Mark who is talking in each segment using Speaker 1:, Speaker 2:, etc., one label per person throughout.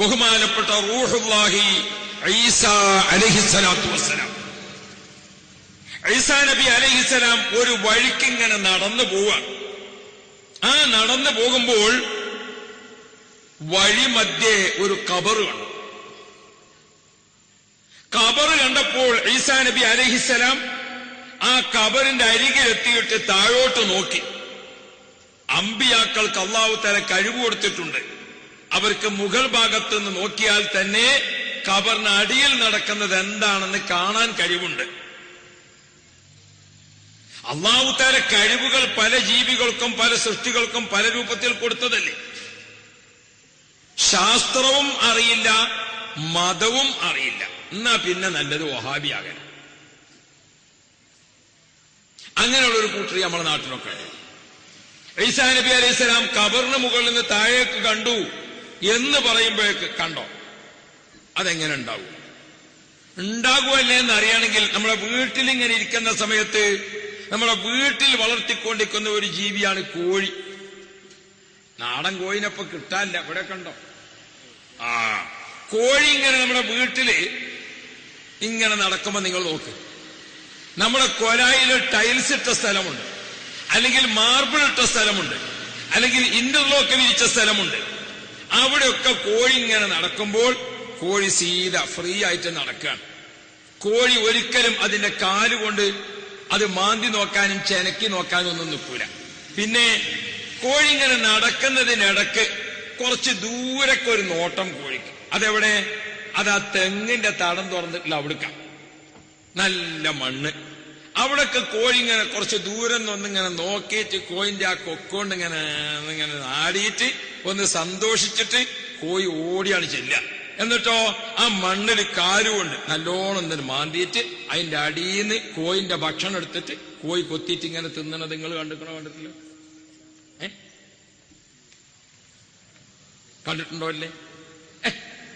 Speaker 1: ബഹുമാനപ്പെട്ട റൂഹുല്ലാഹി ഈസ അലഹിസലാത്തു വസ്സലാം. ഈസാ നബി അലഹിസലാം ഒരു വഴിക്കിങ്ങനെ നടന്നു പോവാണ് ആ നടന്നു പോകുമ്പോൾ വഴിമധ്യേ ഒരു കബറ് കണ്ടു കബറ് കണ്ടപ്പോൾ ഈസാ നബി അലഹിസലാം ആ കബറിന്റെ അരികിലെത്തിയിട്ട് താഴോട്ട് നോക്കി. അമ്പിയാക്കൾക്ക് അള്ളാഹു തല കഴിവ് കൊടുത്തിട്ടുണ്ട്. അവർക്ക് മുഗൾ ഭാഗത്ത് നിന്ന് നോക്കിയാൽ തന്നെ കബറിന് അടിയിൽ നടക്കുന്നത് എന്താണെന്ന് കാണാൻ കഴിവുണ്ട്. അള്ളാഹുത്താര കഴിവുകൾ പല ജീവികൾക്കും പല സൃഷ്ടികൾക്കും പല രൂപത്തിൽ കൊടുത്തതല്ലേ? ശാസ്ത്രവും അറിയില്ല മതവും അറിയില്ല. എന്നാ പിന്നെ നല്ലത് വഹാബിയാകണം അങ്ങനെയുള്ള ഒരു കൂട്ടറി നമ്മുടെ നാട്ടിലൊക്കെ. ഈസാ നബി അലൈഹി സ്വലാം കബറിന് മുകളിൽ നിന്ന് താഴേക്ക് കണ്ടു. എന്ന് പറയുമ്പോഴേക്ക് കണ്ടോ? അതെങ്ങനെ ഉണ്ടാവും? ഉണ്ടാകുമല്ലേ എന്ന് അറിയണമെങ്കിൽ നമ്മളെ വീട്ടിൽ ഇങ്ങനെ ഇരിക്കുന്ന സമയത്ത് നമ്മളെ വീട്ടിൽ വളർത്തിക്കൊണ്ടിരിക്കുന്ന ഒരു ജീവിയാണ് കോഴി. നാടൻ കോഴിനൊപ്പം കിട്ടാനില്ല. ഇവിടെ കണ്ടോ? ആ കോഴി ഇങ്ങനെ നമ്മുടെ വീട്ടിൽ ഇങ്ങനെ നടക്കുമ്പോ നിങ്ങൾ നോക്ക്. നമ്മുടെ കൊലായിൽ ടൈൽസ് ഇട്ട സ്ഥലമുണ്ട്. അല്ലെങ്കിൽ മാർബിൾ ഇട്ട സ്ഥലമുണ്ട്. അല്ലെങ്കിൽ ഇന്റർലോക്ക് വിരിച്ച സ്ഥലമുണ്ട്. അവിടെയൊക്കെ കോഴി ഇങ്ങനെ നടക്കുമ്പോൾ കോഴി സീത ഫ്രീ ആയിട്ട് നടക്കുകയാണ് കോഴി ഒരിക്കലും അതിന്റെ കാലുകൊണ്ട് അത് മാന്തി നോക്കാനും ചെനക്കി നോക്കാനും ഒന്നും നിൽക്കൂല. പിന്നെ കോഴി ഇങ്ങനെ നടക്കുന്നതിനിടക്ക് കുറച്ച് ദൂരൊക്കെ ഒരു നോട്ടം കോഴിക്ക്. അതെവിടെ? അത് ആ തെങ്ങിന്റെ തടം തുറന്നിട്ടില്ല അവിടുക്കാം. നല്ല മണ്ണ്. അവിടൊക്കെ കോഴി ഇങ്ങനെ കുറച്ച് ദൂരം നിന്നിങ്ങനെ നോക്കിയിട്ട് കോഴിന്റെ ആ കൊക്കൊണ്ട് ഇങ്ങനെ ഇങ്ങനെ ആടിയിട്ട് ഒന്ന് സന്തോഷിച്ചിട്ട് കോഴി ഓടിയാണ് ചെല്ലുക. എന്നിട്ടോ ആ മണ്ണിൽ കാലുകൊണ്ട് നല്ലോണം എന്തിനു മാന്തിയിട്ട് അതിന്റെ അടിയിൽ നിന്ന് കോയിന്റെ ഭക്ഷണം എടുത്തിട്ട് കോയി കൊത്തിയിട്ട് ഇങ്ങനെ തിന്നണത് നിങ്ങൾ കണ്ടിക്കണോ കണ്ടിട്ടില്ല? കണ്ടിട്ടുണ്ടോ അല്ലേ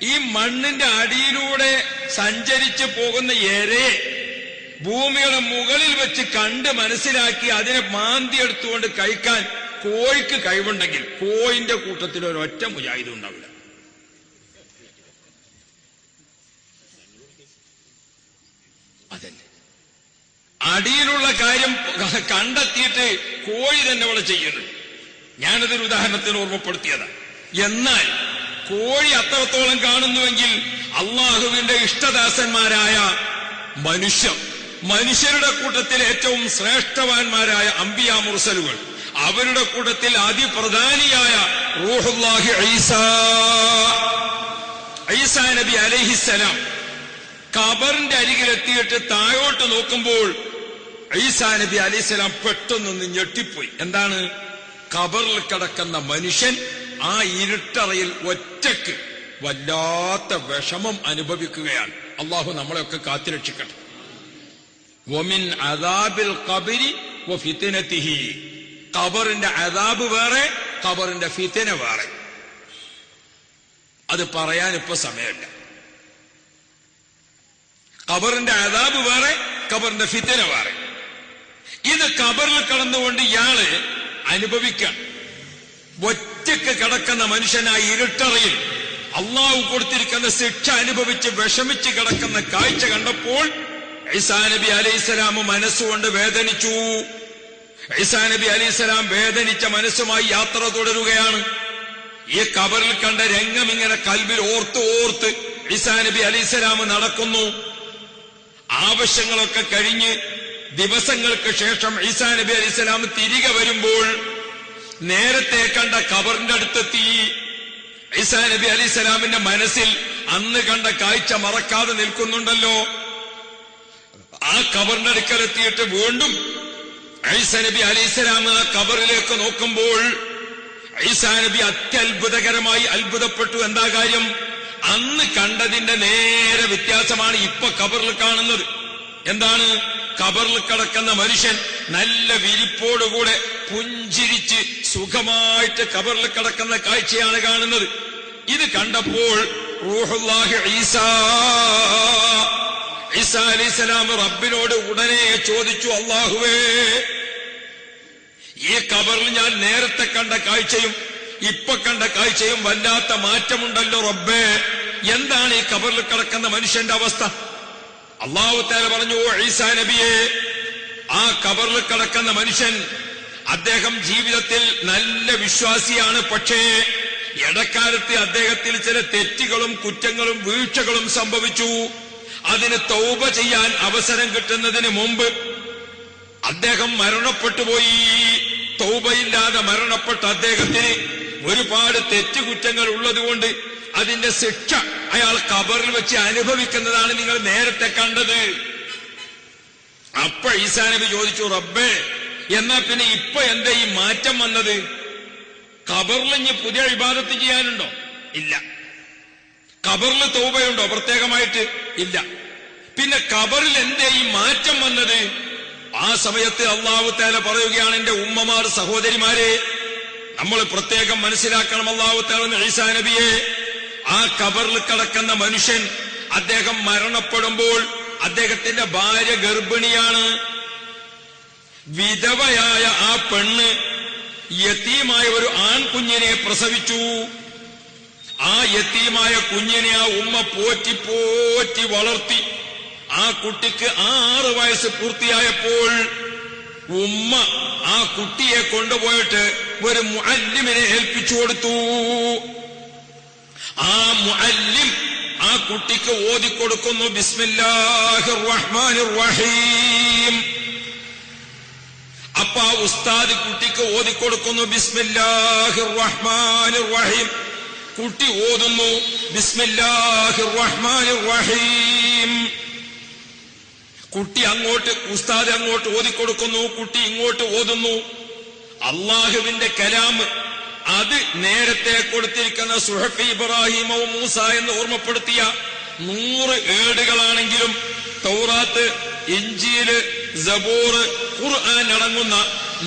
Speaker 1: ഈ മണ്ണിന്റെ അടിയിലൂടെ സഞ്ചരിച്ചു പോകുന്ന എരയെ ഭൂമിയുടെ മുകളിൽ വെച്ച് കണ്ട് മനസ്സിലാക്കി അതിനെ മാന്തി എടുത്തുകൊണ്ട് കഴിക്കാൻ കോഴിക്ക് കഴിവുണ്ടെങ്കിൽ കോയിന്റെ കൂട്ടത്തിൽ ഒരൊറ്റ മുജാഹിദും ഉണ്ടാവില്ല. അതല്ലേ അടിയിലുള്ള കാര്യം കണ്ടെത്തിയിട്ട് കോഴി തന്നെ ഇവിടെ ചെയ്യുന്നു. ഞാനതൊരു ഉദാഹരണത്തിന് ഓർമ്മപ്പെടുത്തിയതാ. എന്നാൽ കോഴി അത്രത്തോളം കാണുന്നുവെങ്കിൽ അള്ളാഹുവിന്റെ ഇഷ്ടദാസന്മാരായ മനുഷ്യർ മനുഷ്യരുടെ കൂട്ടത്തിൽ ഏറ്റവും ശ്രേഷ്ഠവാന്മാരായ അമ്പിയാ മുർസലുകൾ അവരുടെ കൂട്ടത്തിൽ അതിപ്രധാനിയായ റൂഹുല്ലാഹി ഐസ ഈസാ നബി അലഹിസലാം കബറിന്റെ അരികിലെത്തിയിട്ട് താഴോട്ട് നോക്കുമ്പോൾ ഈസാ നബി അലൈഹിസ്സലാം പെട്ടെന്നൊന്ന് ഞെട്ടിപ്പോയി. എന്താണ്? കബറിൽ കിടക്കുന്ന മനുഷ്യൻ ആ ഇരുട്ടറയിൽ ഒറ്റയ്ക്ക് വല്ലാത്ത വിഷമം അനുഭവിക്കുകയാണ്. അള്ളാഹു നമ്മളെയൊക്കെ കാത്തുരക്ഷിക്കട്ടെ. ഒമിൻ അദാബിൽ കബരി ഖബറിന്റെ അതാബ് വേറെ ഖബറിന്റെ ഫിത്തിന വേറെ. അത് പറയാൻ ഇപ്പൊ സമയമില്ല. ഖബറിന്റെ അതാബ് വേറെ ഖബറിന്റെ ഫിത്തന വേറെ. ഇത് ഖബറിൽ കടന്നുകൊണ്ട് ഇയാൾ അനുഭവിക്കാൻ ഒറ്റയ്ക്ക് കിടക്കുന്ന മനുഷ്യനായി ഇരുട്ടറയിൽ അള്ളാഹു കൊടുത്തിരിക്കുന്ന ശിക്ഷ അനുഭവിച്ച് വിഷമിച്ച് കിടക്കുന്ന കാഴ്ച കണ്ടപ്പോൾ ഐസാ നബി അലൈഹിസ്സലാം മനസ്സുകൊണ്ട് വേദനിച്ചു. ഐസാ നബി അലിസ്ലാം വേദനിച്ച മനസ്സുമായി യാത്ര തുടരുകയാണ്. ഈ കബറിൽ കണ്ട രംഗം ഇങ്ങനെ കൽവിൽ ഓർത്ത് ഓർത്ത് ഐസാ നബി അലിസ്ലാം നടക്കുന്നു. ആവശ്യങ്ങളൊക്കെ കഴിഞ്ഞ് ദിവസങ്ങൾക്ക് ശേഷം ഈസാ നബി അലിസ്ലാം തിരികെ വരുമ്പോൾ നേരത്തെ കണ്ട കബറിന്റെ അടുത്തെത്തി. ഈസാ നബി അലിസ്ലാമിന്റെ മനസ്സിൽ അന്ന് കണ്ട കാഴ്ച മറക്കാതെ നിൽക്കുന്നുണ്ടല്ലോ. ആ കബറിന്റെ അടുക്കലെത്തിയിട്ട് വീണ്ടും ഐസ നബി ആ കബറിലേക്ക് നോക്കുമ്പോൾ ഐസാനബി അത്യത്ഭുതകരമായി അത്ഭുതപ്പെട്ടു. എന്താ കാര്യം? അന്ന് കണ്ടതിന്റെ നേരെ വ്യത്യാസമാണ് ഇപ്പൊ കബറിൽ കാണുന്നത്. എന്താണ്? കബറിൽ കിടക്കുന്ന മനുഷ്യൻ നല്ല വിരിപ്പോടുകൂടെ പുഞ്ചിരിച്ച് സുഖമായിട്ട് കബറിൽ കിടക്കുന്ന കാഴ്ചയാണ് കാണുന്നത്. ഇത് കണ്ടപ്പോൾ റൂഹുല്ലാഹി ഈസാ ഈസാ അലൈഹിസ്സലാം റബ്ബിനോട് ഉടനെ ചോദിച്ചു അള്ളാഹുവേ ഈ കബറിൽ ഞാൻ നേരത്തെ കണ്ട കാഴ്ചയും ഇപ്പൊ കണ്ട കാഴ്ചയും വല്ലാത്ത മാറ്റമുണ്ടല്ലോ റബ്ബേ. എന്താണ് ഈ കബറിൽ കിടക്കുന്ന മനുഷ്യന്റെ അവസ്ഥ? അള്ളാഹുത്താല പറഞ്ഞു "ഓ ഈസാ നബിയെ ആ കബറിൽ കിടക്കുന്ന മനുഷ്യൻ അദ്ദേഹം ജീവിതത്തിൽ നല്ല വിശ്വാസിയാണ്. പക്ഷേ ഇടക്കാലത്ത് അദ്ദേഹത്തിൽ ചില തെറ്റുകളും കുറ്റങ്ങളും വീഴ്ചകളും സംഭവിച്ചു. അതിന് തൗബ ചെയ്യാൻ അവസരം കിട്ടുന്നതിന് മുമ്പ് അദ്ദേഹം മരണപ്പെട്ടുപോയി തൗബയില്ലാതെ മരണപ്പെട്ട അദ്ദേഹത്തിന് ഒരുപാട് തെറ്റുകുറ്റങ്ങൾ ഉള്ളതുകൊണ്ട് അതിന്റെ ശിക്ഷ അയാൾ കബറിൽ വെച്ച് അനുഭവിക്കുന്നതാണ് നിങ്ങൾ നേരത്തെ കണ്ടത്. അപ്പൊ ഈസാനബി ചോദിച്ചു റബ്ബേ എന്നാ പിന്നെ ഇപ്പൊ എന്താ ഈ മാറ്റം വന്നത്? കബറിൽ ഇനി പുതിയ വിവാദത്ത് ചെയ്യാനുണ്ടോ? ഇല്ല. കബറിൽ തൗബയുണ്ടോ? പ്രത്യേകമായിട്ട് ഇല്ല. പിന്നെ കബറിൽ എന്തേ ഈ മാറ്റം വന്നത്? ആ സമയത്ത് അള്ളാഹു താല പറയുകയാണ് എന്റെ ഉമ്മമാർ സഹോദരിമാരെ നമ്മൾ പ്രത്യേകം മനസ്സിലാക്കണം അള്ളാഹു താല ഈസാ നബിയെ. ആ കബറിൽ കിടക്കുന്ന മനുഷ്യൻ അദ്ദേഹം മരണപ്പെടുമ്പോൾ അദ്ദേഹത്തിന്റെ ഭാര്യ ഗർഭിണിയാണ്. വിധവയായ ആ പെണ്ണ് യത്തീമായ ഒരു ആൺകുഞ്ഞിനെ പ്രസവിച്ചു. ആ യത്തീമായ കുഞ്ഞിനെ ആ ഉമ്മ പോറ്റി പോറ്റി വളർത്തി. ആ കുട്ടിക്ക് ആറ് വയസ്സ് പൂർത്തിയായപ്പോൾ ഉമ്മ ആ കുട്ടിയെ കൊണ്ടുപോയിട്ട് ഒരു മുഅല്ലിമിനെ ഏൽപ്പിച്ചു കൊടുത്തു. ആ മുഅല്ലിം ആ കുട്ടിക്ക് ഓതിക്കൊടുക്കുന്നു ബിസ്മില്ലാഹിർ റഹ്മാനിർ റഹീം അപ്പൊ ആ ഉസ്താദ് കുട്ടിക്ക് ഓതിക്കൊടുക്കുന്നു ബിസ്മില്ലാഹിർ റഹ്മാനിർ റഹീം കുട്ടി ഓതുന്നു. ബിസ്മില്ലാഹിർ റഹ്മാനിർ റഹീം കുട്ടി അങ്ങോട്ട് ഉസ്താദ് അങ്ങോട്ട് ഓതിക്കൊടുക്കുന്നു. കുട്ടി ഇങ്ങോട്ട് ഓതുന്നു. അള്ളാഹുവിന്റെ കലാം അത് നേരത്തെ കൊടുത്തിരിക്കുന്ന സുഹഫി ഇബ്രാഹിമോ മൂസ എന്ന് ഓർമ്മപ്പെടുത്തിയ നൂറ് ഏടുകളാണെങ്കിലും തൗറാത്ത് ഇഞ്ചിയിൽ ജബൂർ ഖുർആൻ അടങ്ങുന്ന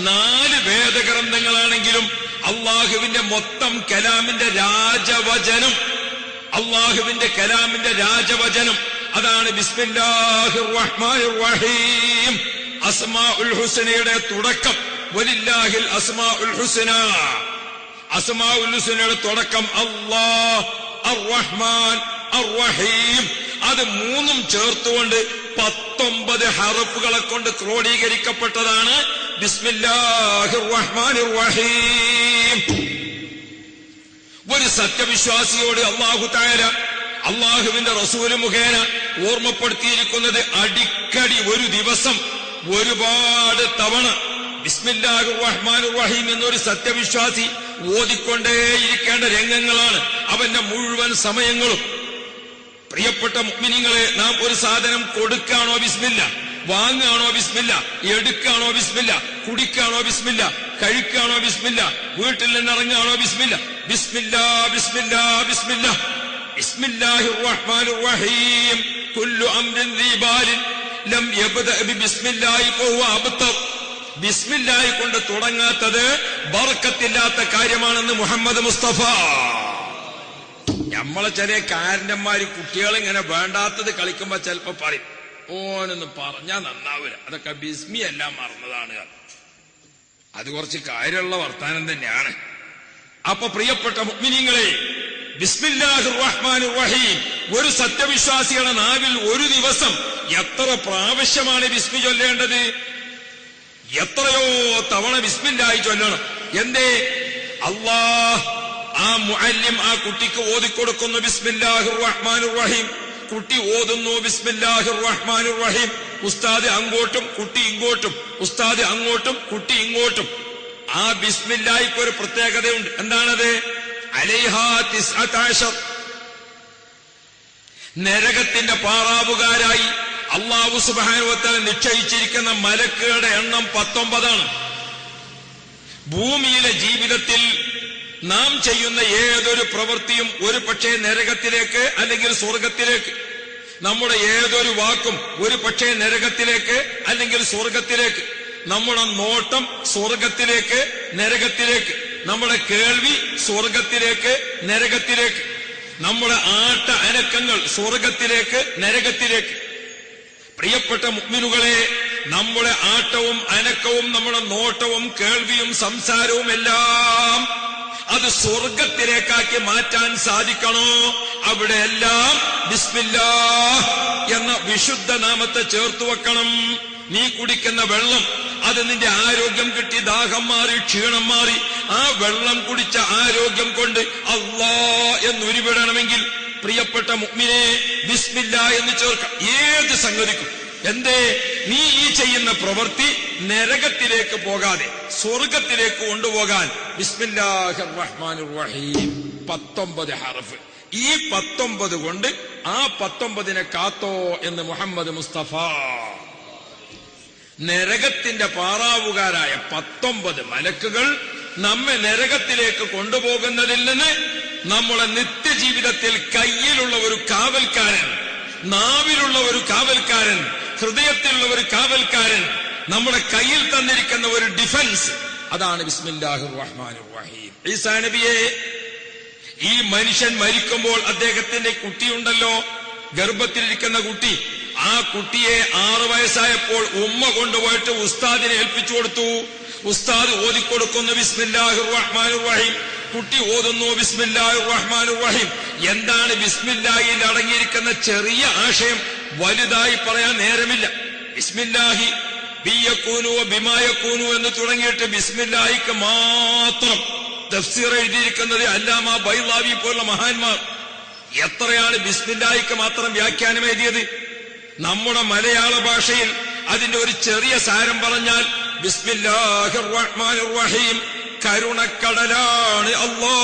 Speaker 1: നാല് വേദഗ്രന്ഥങ്ങളാണെങ്കിലും അള്ളാഹുവിന്റെ മൊത്തം കലാമിന്റെ രാജവചനം. അള്ളാഹുവിന്റെ കലാമിന്റെ രാജവചനം. അതാണ് റഹീം ഹുസനയുടെ തുടക്കം. വലില്ലാഹിൽ അസ്മാ ഉൽ ഹുസന. അസ്മാ ഉൽ ഹുസനയുടെ തുടക്കം അള്ളാഹ് അർ റഹ്മാൻ അർ റഹീം അത് മൂന്നും ചേർത്തുകൊണ്ട് പത്തൊമ്പത് ഹറഫുകളെ കൊണ്ട് ക്രോഡീകരിക്കപ്പെട്ടതാണ് ഒരു സത്യവിശ്വാസിയോട് അള്ളാഹു താര അള്ളാഹുവിന്റെ റസൂൽ മുഖേന ഓർമ്മപ്പെടുത്തിയിരിക്കുന്നത് അടിക്കടി ഒരു ദിവസം ഒരുപാട് തവണ ബിസ്മില്ലാഹു റഹീം എന്നൊരു സത്യവിശ്വാസി ഓതിക്കൊണ്ടേയിരിക്കേണ്ട രംഗങ്ങളാണ് അവന്റെ മുഴുവൻ സമയങ്ങളും. പ്രിയപ്പെട്ട മുഗ്മിനിങ്ങളെ നാം ഒരു സാധനം കൊടുക്കാണോ ബിസ്മില്ല? വാങ്ങാണോ ബിസ്മില്ല എടുക്കാണോ ബിസ്മില്ല കുടിക്കാണോ ബിസ്മില്ല കഴിക്കാണോ ബിസ്മില്ല വീട്ടിൽ നിന്ന് ഇറങ്ങാണോ ബിസ്മില്ല ബിസ്മില്ല ബിസ്മില്ല ബിസ്മില്ല. ബിസ്മില്ലാഹി റഹീം. ലം ബിസ്മില്ലാഹി ബിസ്മില്ലായി കൊണ്ട് തുടങ്ങാത്തത് ബർക്കത്തില്ലാത്ത കാര്യമാണെന്ന് മുഹമ്മദ് മുസ്തഫ. നമ്മളെ ചില കാരണന്മാര് കുട്ടികൾ ഇങ്ങനെ വേണ്ടാത്തത് കളിക്കുമ്പോ ചിലപ്പോ പറയും. ഓനൊന്ന് പറഞ്ഞാ നന്നാവില്ല അതൊക്കെ ബിസ്മി എല്ലാം മറന്നതാണ് അത്. കുറച്ച് കാര്യമുള്ള വർത്താനം തന്നെയാണ്. അപ്പൊ പ്രിയപ്പെട്ട മുഗ്മിനിങ്ങളെ റഹീം ഒരു സത്യവിശ്വാസിയുടെ നാവിൽ ഒരു ദിവസം എത്ര പ്രാവശ്യമാണ് ബിസ്മി ചൊല്ലേണ്ടത്? എത്രയോ തവണ ബിസ്മില്ലായി ചൊല്ലണം. എന്തേ? അള്ളാഹ് ആ മുഅല്ലിം ആ കുട്ടിക്ക് ഓതിക്കൊടുക്കുന്നു ബിസ്മില്ലാഹിർ റഹ്മാനിർ റഹീം കുട്ടി ഓതുന്നു. ബിസ്മില്ലാഹിർ റഹ്മാനിർ റഹീം ഉസ്താദ് അങ്ങോട്ടും കുട്ടി ഇങ്ങോട്ടും. ഉസ്താദ് അങ്ങോട്ടും കുട്ടി ഇങ്ങോട്ടും. ആ ബിസ്മില്ലായിക്ക് ഒരു പ്രത്യേകതയുണ്ട്. എന്താണത്? നരകത്തിന്റെ പാറാവുകാരായി അള്ളാഹു സുബാനുവത്തല നിശ്ചയിച്ചിരിക്കുന്ന മലക്കുകളുടെ എണ്ണം പത്തൊമ്പതാണ്. ഭൂമിയിലെ ജീവിതത്തിൽ നാം ചെയ്യുന്ന ഏതൊരു പ്രവൃത്തിയും ഒരു പക്ഷേ നരകത്തിലേക്ക് അല്ലെങ്കിൽ സ്വർഗത്തിലേക്ക് നമ്മുടെ ഏതൊരു വാക്കും ഒരു പക്ഷേ നരകത്തിലേക്ക് അല്ലെങ്കിൽ സ്വർഗത്തിലേക്ക് നമ്മുടെ നോട്ടം സ്വർഗത്തിലേക്ക് നരകത്തിലേക്ക്. നമ്മുടെ കേൾവി സ്വർഗത്തിലേക്ക് നരകത്തിലേക്ക്. നമ്മുടെ ആട്ട അനക്കങ്ങൾ സ്വർഗത്തിലേക്ക് നരകത്തിലേക്ക്. പ്രിയപ്പെട്ട മുഗ്മിനുകളെ നമ്മുടെ ആട്ടവും അനക്കവും നമ്മുടെ നോട്ടവും കേൾവിയും സംസാരവും എല്ലാം അത് സ്വർഗത്തിലേക്കാക്കി മാറ്റാൻ സാധിക്കണോ? അവിടെയെല്ലാം ബിസ്മില്ലാ എന്ന വിശുദ്ധ നാമത്തെ ചേർത്തു വെക്കണം. നീ കുടിക്കുന്ന വെള്ളം അത് നിന്റെ ആരോഗ്യം കിട്ടി ദാഹം മാറി ക്ഷീണം മാറി. ആ വെള്ളം കുടിച്ച ആരോഗ്യം കൊണ്ട് അള്ളാ എന്നുരുവിടണമെങ്കിൽ പ്രിയപ്പെട്ട മുഗ്മിനെ ബിസ്മില്ല എന്ന് ചേർക്കാം. ഏത് സംഗതിക്കും. എന്തേ? നീ ഈ ചെയ്യുന്ന പ്രവൃത്തി നരകത്തിലേക്ക് പോകാതെ സ്വർഗത്തിലേക്ക് കൊണ്ടുപോകാൻ. ബിസ്മില്ലാഹിർ റഹീം പത്തൊമ്പത് ഹറഫ് ഈ പത്തൊമ്പത് കൊണ്ട് ആ പത്തൊമ്പതിനെ കാത്തോ എന്ന് മുഹമ്മദ് മുസ്തഫ. നരകത്തിന്റെ പാറാവുകാരായ പത്തൊമ്പത് മലക്കുകൾ നമ്മെ നരകത്തിലേക്ക് കൊണ്ടുപോകുന്നതിൽ നിന്ന് നമ്മളെ നിത്യജീവിതത്തിൽ കയ്യിലുള്ള ഒരു കാവൽക്കാരൻ നാവിലുള്ള ഒരു കാവൽക്കാരൻ ഹൃദയത്തിലുള്ള ഒരു കാവൽക്കാരൻ നമ്മുടെ കയ്യിൽ തന്നിരിക്കുന്ന ഒരു ഡിഫൻസ് അതാണ് ബിസ്മില്ലാഹിർ റഹ്മാൻ റഹീം നബിയെ ഈ മനുഷ്യൻ മരിക്കുമ്പോൾ അദ്ദേഹത്തിന്റെ കുട്ടിയുണ്ടല്ലോ ഗർഭത്തിലിരിക്കുന്ന കുട്ടി. ആ കുട്ടിയെ ആറ് വയസ്സായപ്പോൾ ഉമ്മ കൊണ്ടുപോയിട്ട് ഉസ്താദിനെ ഏൽപ്പിച്ചു കൊടുത്തു. ഉസ്താദ് ഓതിക്കൊടുക്കുന്നു ബിസ്മില്ലാഹിർ റഹ്മാനുർ റഹീം കുട്ടി ഓതുന്നു ബിസ്മില്ലാഹിർ റഹ്മാനുർ റഹീം എന്താണ് ബിസ്മില്ലാഹിൽ അടങ്ങിയിരിക്കുന്ന ചെറിയ ആശയം? വലുതായി പറയാൻ നേരമില്ല. ബിസ്മില്ലാഹി ബിയക്കൂനു ബിമായക്കൂനു എന്ന് തുടങ്ങിയിട്ട് ബിസ്മില്ലാഹിക്ക് മാത്രം തഫ്സീർ എഴുതിയിരിക്കുന്നത് അല്ലാമ ബൈലാവി പോലുള്ള മഹാന്മാർ. എത്രയാണ് ബിസ്മില്ലാഹിക്ക് മാത്രം വ്യാഖ്യാനം എഴുതിയത്? നമ്മുടെ മലയാള ഭാഷയിൽ അതിന്റെ ഒരു ചെറിയ സാരം പറഞ്ഞാൽ ബിസ്മില്ലാഹിർ റഹ്മാനിർ റഹീം കരുണക്കടലാണ് അല്ലാ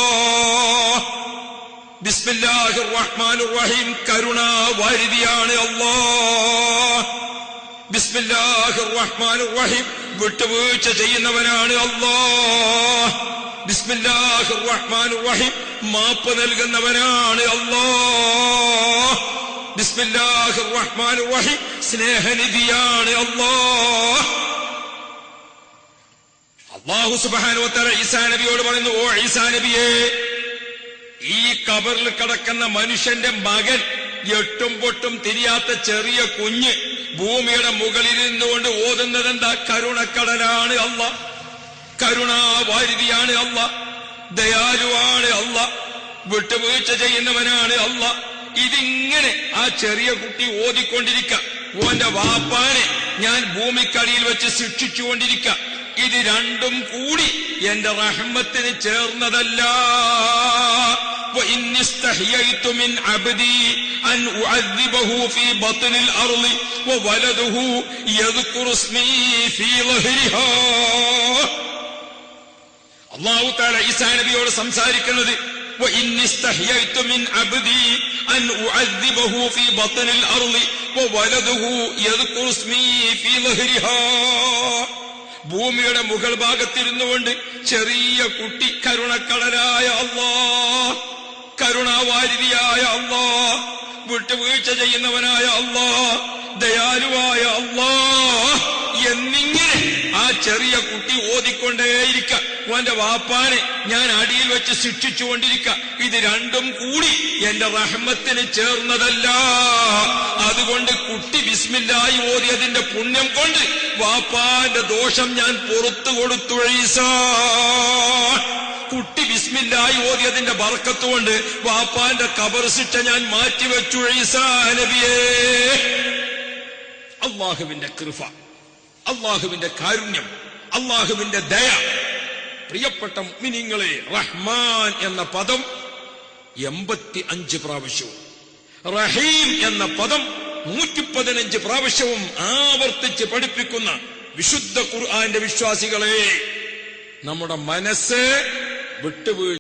Speaker 1: ബിസ്മില്ലാഹിർ റഹ്മാനിർ റഹീം കരുണാവാരിതിയാണ് അല്ലാ ബിസ്മില്ലാഹിർ റഹ്മാനിർ റഹീം വിട്ടുവീഴ്ച ചെയ്യുന്നവനാണ് അല്ലാ ബിസ്മില്ലാഹിർ റഹ്മാനിർ റഹീം മാപ്പ് നൽകുന്നവനാണ് അല്ലാ ബിസ്മില്ലാഹിർ റഹ്മാനിർ റഹീം സ്നേഹനിധിയാണ് അല്ലാ അള്ളാഹു സുബ്ഹാനഹു വതആല ഈസാ നബിയോട് പറയുന്നു ഓ ഈസാ നബിയേ ഈ കബറിൽ കിടക്കുന്ന മനുഷ്യന്റെ മകൻ എട്ടും പൊട്ടും തിരിയാത്ത ചെറിയ കുഞ്ഞ് ഭൂമിയുടെ മുകളിൽ നിന്നുകൊണ്ട് ഓതുന്നത് എന്താ കരുണക്കടലാണ് അല്ല. കരുണാവാരിതിയാണ് അല്ല. ദയാലുവാണ് അല്ല. വിട്ടുവീഴ്ച ചെയ്യുന്നവനാണ് അല്ല. ഇതിങ്ങനെ ആ ചെറിയ കുട്ടി ഓതിക്കൊണ്ടിരിക്ക. ഓന്റെ വാപ്പാനെ ഞാൻ ഭൂമിക്കടിയിൽ വെച്ച് ശിക്ഷിച്ചുകൊണ്ടിരിക്ക. ഇത് രണ്ടും കൂടി എന്റെ റഹ്മത്തിന് ചേർന്നതല്ല. وإني استحييت من عبدي أن أعذبه في بطن الأرض وولده يذكر اسمي في ظهرها അള്ളാഹു താല ഈസാ നബിയോട് സംസാരിക്കുന്നത് وإني استحييت من عبدي أن أعذبه في بطن الأرض وولده يذكر اسمي في ظهرها ഭൂമിയുടെ മുകൾ ഭാഗത്തിരുന്നുകൊണ്ട് ചെറിയ കുട്ടി കരുണക്കടലായ അള്ളാ കരുണാവാരിതിയായ അള്ളാ വിട്ടുവീഴ്ച ചെയ്യുന്നവനായ അള്ളാ ദയാലുവായ അള്ളാ. എന്നിങ്ങനെ ആ ചെറിയ കുട്ടി ഓതിക്കൊണ്ടേയിരിക്ക. ഓന്റെ വാപ്പാനെ ഞാൻ അടിയിൽ വെച്ച് ശിക്ഷിച്ചുകൊണ്ടിരിക്ക. ഇത് രണ്ടും കൂടി എന്റെ റഹ്മത്തിന് ചേർന്നതല്ല. അതുകൊണ്ട് കുട്ടി ബിസ്മില്ലായി ഓതിയതിന്റെ പുണ്യം കൊണ്ട് വാപ്പാന്റെ ദോഷം ഞാൻ പുറത്തു കൊടുത്തു ബിസ്മില്ലായി ഓതിയതിന്റെ ബർക്കത്തുകൊണ്ട് വാപ്പാന്റെ കബർ ശിക്ഷ ഞാൻ മാറ്റിവെച്ചു ഈസാ നബിയേ. അള്ളാഹുവിന്റെ കൃപ അള്ളാഹുവിന്റെ കാരുണ്യം അള്ളാഹുവിന്റെ ദയ. പ്രിയപ്പെട്ട മിനിങ്ങളെ റഹ്മാൻ എന്ന പദം എൺപത്തി അഞ്ച് പ്രാവശ്യവും റഹീം എന്ന പദം നൂറ്റി പതിനഞ്ച് പ്രാവശ്യവും ആവർത്തിച്ച് പഠിപ്പിക്കുന്ന വിശുദ്ധ ഖുർആന്റെ വിശ്വാസികളെ നമ്മുടെ മനസ്സ് വിട്ടുവീഴ്ച